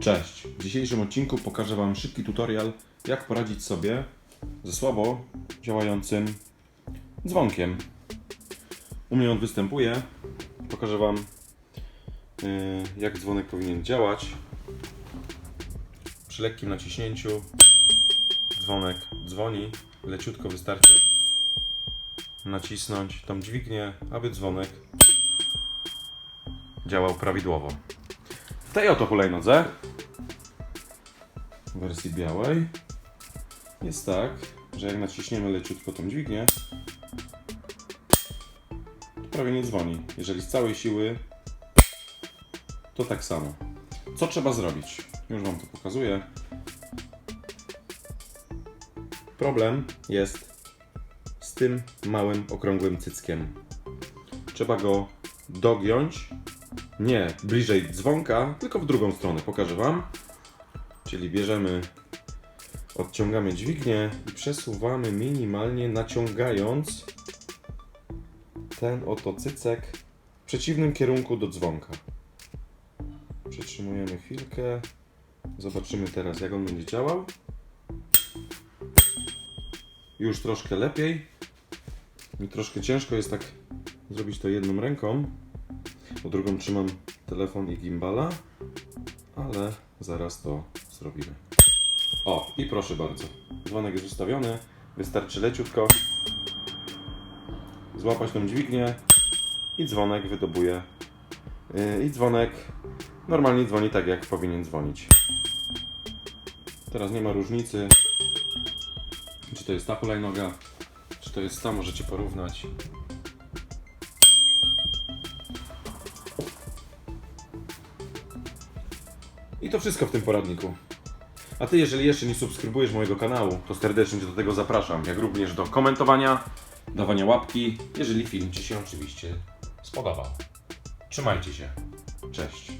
Cześć! W dzisiejszym odcinku pokażę Wam szybki tutorial, jak poradzić sobie ze słabo działającym dzwonkiem. U mnie on występuje. Pokażę Wam, yy, jak dzwonek powinien działać. Przy lekkim naciśnięciu dzwonek dzwoni. Leciutko wystarczy nacisnąć tą dźwignię, aby dzwonek działał prawidłowo. W tej oto hulajnodze w wersji białej jest tak, że jak naciśniemy leciutko tą dźwignię, to prawie nie dzwoni. Jeżeli z całej siły, to tak samo. Co trzeba zrobić? Już Wam to pokazuję. Problem jest z tym małym, okrągłym cyckiem. Trzeba go dogiąć nie bliżej dzwonka, tylko w drugą stronę. Pokażę Wam. Czyli bierzemy, odciągamy dźwignię i przesuwamy minimalnie, naciągając ten oto cycek w przeciwnym kierunku do dzwonka. Przytrzymujemy chwilkę. Zobaczymy teraz, jak on będzie działał. Już troszkę lepiej. Mi troszkę ciężko jest tak zrobić to jedną ręką bo drugą trzymam telefon i gimbala, ale zaraz to zrobimy. O, i proszę bardzo, dzwonek jest ustawiony, wystarczy leciutko złapać tą dźwignię i dzwonek wydobuje. Yy, I dzwonek normalnie dzwoni tak, jak powinien dzwonić. Teraz nie ma różnicy, czy to jest ta hulajnoga, czy to jest ta, możecie porównać. I to wszystko w tym poradniku. A Ty, jeżeli jeszcze nie subskrybujesz mojego kanału, to serdecznie do tego zapraszam, jak również do komentowania, dawania łapki, jeżeli film Ci się oczywiście spodobał. Trzymajcie się. Cześć.